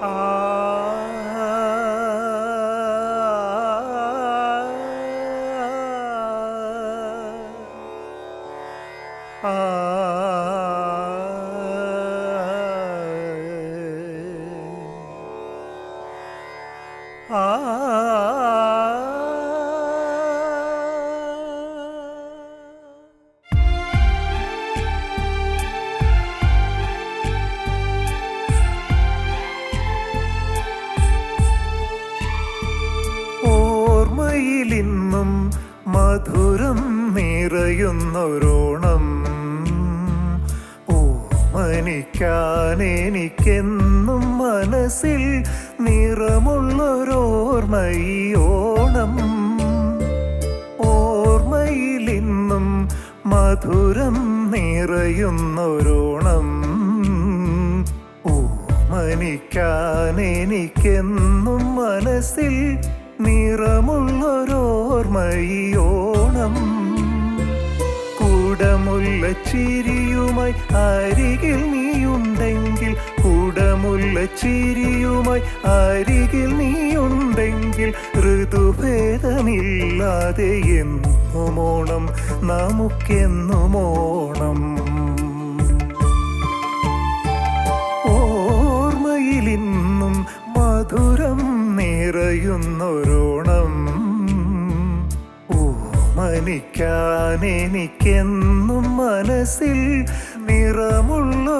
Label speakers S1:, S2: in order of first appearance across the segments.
S1: Ah. ah. ഓർമ്മയിലിന്നും മധുരം നിറയുന്നൊരോണം. ഓമനിക്കാൻ എനിക്കെന്നും മനസ്സിൽ നിറമുള്ളൊരോർമ്മയി ഓണം ഓർമ്മയിലിന്നും മധുരം നിറയുന്നൊരോണം. ഓമനിക്കാൻ എനിക്കെന്നും മനസ്സിൽ നിറമുള്ളൊരോർമ്മയി കൂടമുള്ള ചിരിയുമായി അരികിൽ നീയുണ്ടെങ്കിൽ കൂടമുള്ള ചിരിയുമായി അരികിൽ നീയുണ്ടെങ്കിൽ ഋതുഭേദമില്ലാതെ എന്നും ഓണം നമുക്കെന്നും ഓണം മധുരം നിറയുന്നൊരോണം ഓമനിക്കാൻ എനിക്കെന്നും മനസ്സിൽ നിറമുള്ളൊരോർമ്മയി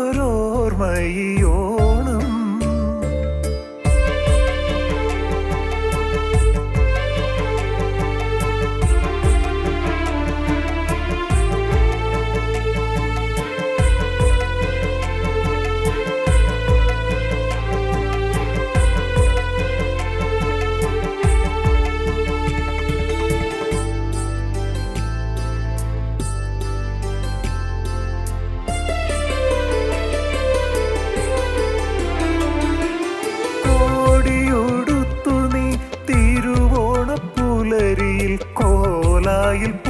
S1: பாதையில்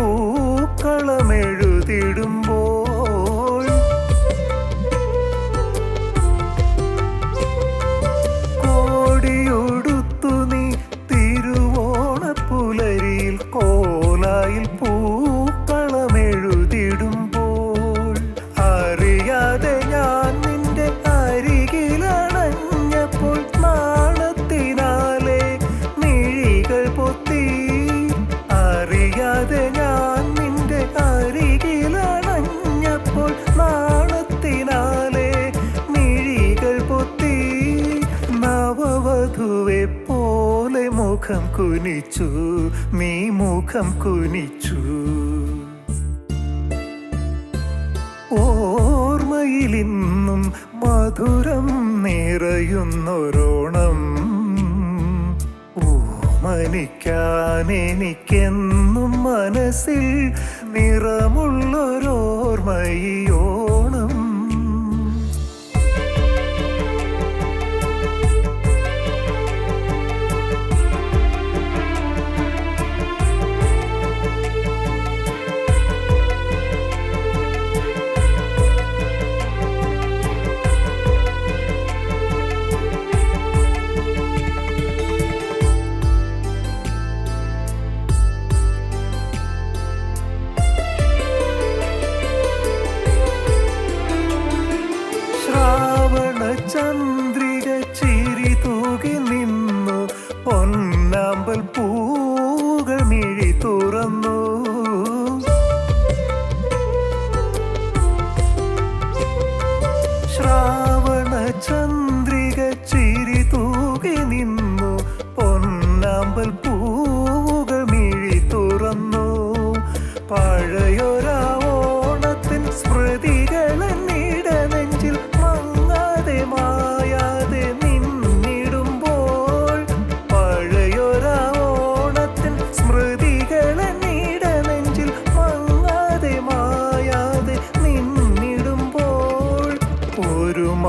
S1: കുനിച്ചു നീ മുഖം കുനിച്ചു. ഓർമ്മയിലിന്നും മധുരം നിറയുന്നൊരോണം. ഓമനിക്കാൻ എനിക്കെന്നും മനസ്സിൽ നിറമുള്ളൊരോർമ്മയി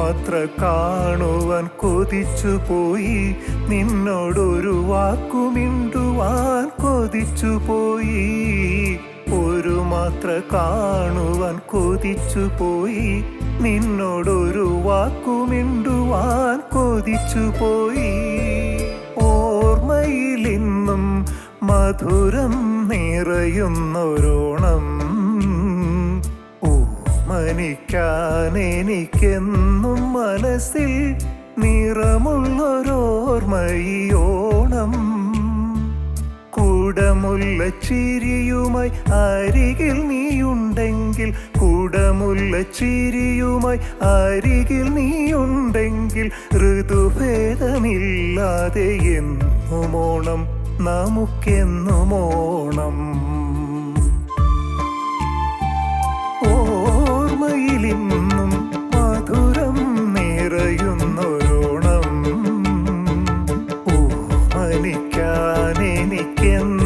S1: മാത്ര കാണുവാൻ കൊതിച്ചു പോയി. നിന്നോടൊരു വാക്കുമിണ്ടുവാൻ കൊതിച്ചു പോയി. ഒരു മാത്ര കാണുവാൻ കൊതിച്ചു പോയി. നിന്നോടൊരു വാക്കുമിണ്ടുവാൻ കൊതിച്ചു പോയി. ഓർമ്മയിലിന്നും മധുരം നിറയുന്നൊരോണം ഓമനിക്കാൻ എനിക്കെന്നും മനസ്സിൽ നിറമുള്ളൊരോർമ്മയോണം കൂടമുള്ള ചിരിയുമായി അരികിൽ നീയുണ്ടെങ്കിൽ കൂടമുള്ള ചിരിയുമായി അരികിൽ നീയുണ്ടെങ്കിൽ ഋതുഭേദമില്ലാതെ എന്നും ഓണം മാനിക്കാൻ എനിക്കെന്ന്